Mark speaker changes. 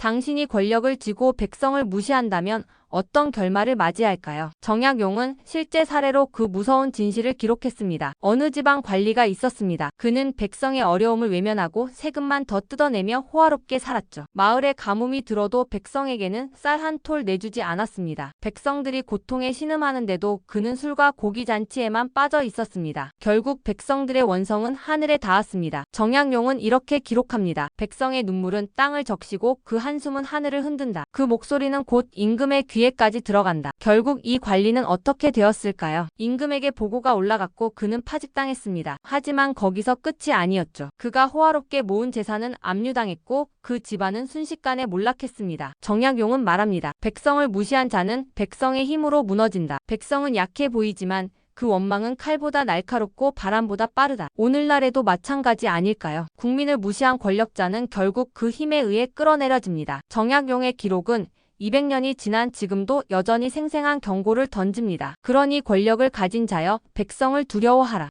Speaker 1: 당신이 권력을 쥐고 백성을 무시한다면 어떤 결말을 맞이할까요? 정약용은 실제 사례로 그 무서운 진실을 기록했습니다. 어느 지방 관리가 있었습니다. 그는 백성의 어려움을 외면하고 세금만 더 뜯어내며 호화롭게 살았죠. 마을에 가뭄이 들어도 백성에게는 쌀 한 톨 내주지 않았습니다. 백성들이 고통에 신음하는데도 그는 술과 고기 잔치에만 빠져 있었습니다. 결국 백성들의 원성은 하늘에 닿았습니다. 정약용은 이렇게 기록합니다. 백성의 눈물은 땅을 적시고 그 한숨은 하늘을 흔든다. 그 목소리는 곧 임금의 귀 에까지 들어간다. 결국 이 관리는 어떻게 되었을까요? 임금에게 보고가 올라갔고 그는 파직당했습니다. 하지만 거기서 끝이 아니었죠. 그가 호화롭게 모은 재산은 압류당했고 그 집안은 순식간에 몰락했습니다. 정약용은 말합니다. 백성을 무시한 자는 백성의 힘으로 무너진다. 백성은 약해 보이지만 그 원망은 칼보다 날카롭고 바람보다 빠르다. 오늘날에도 마찬가지 아닐까요? 국민을 무시한 권력자는 결국 그 힘에 의해 끌어내려집니다. 정약용의 기록은 200년이 지난 지금도 여전히 생생한 경고를 던집니다. 그러니 권력을 가진 자여 백성을 두려워하라.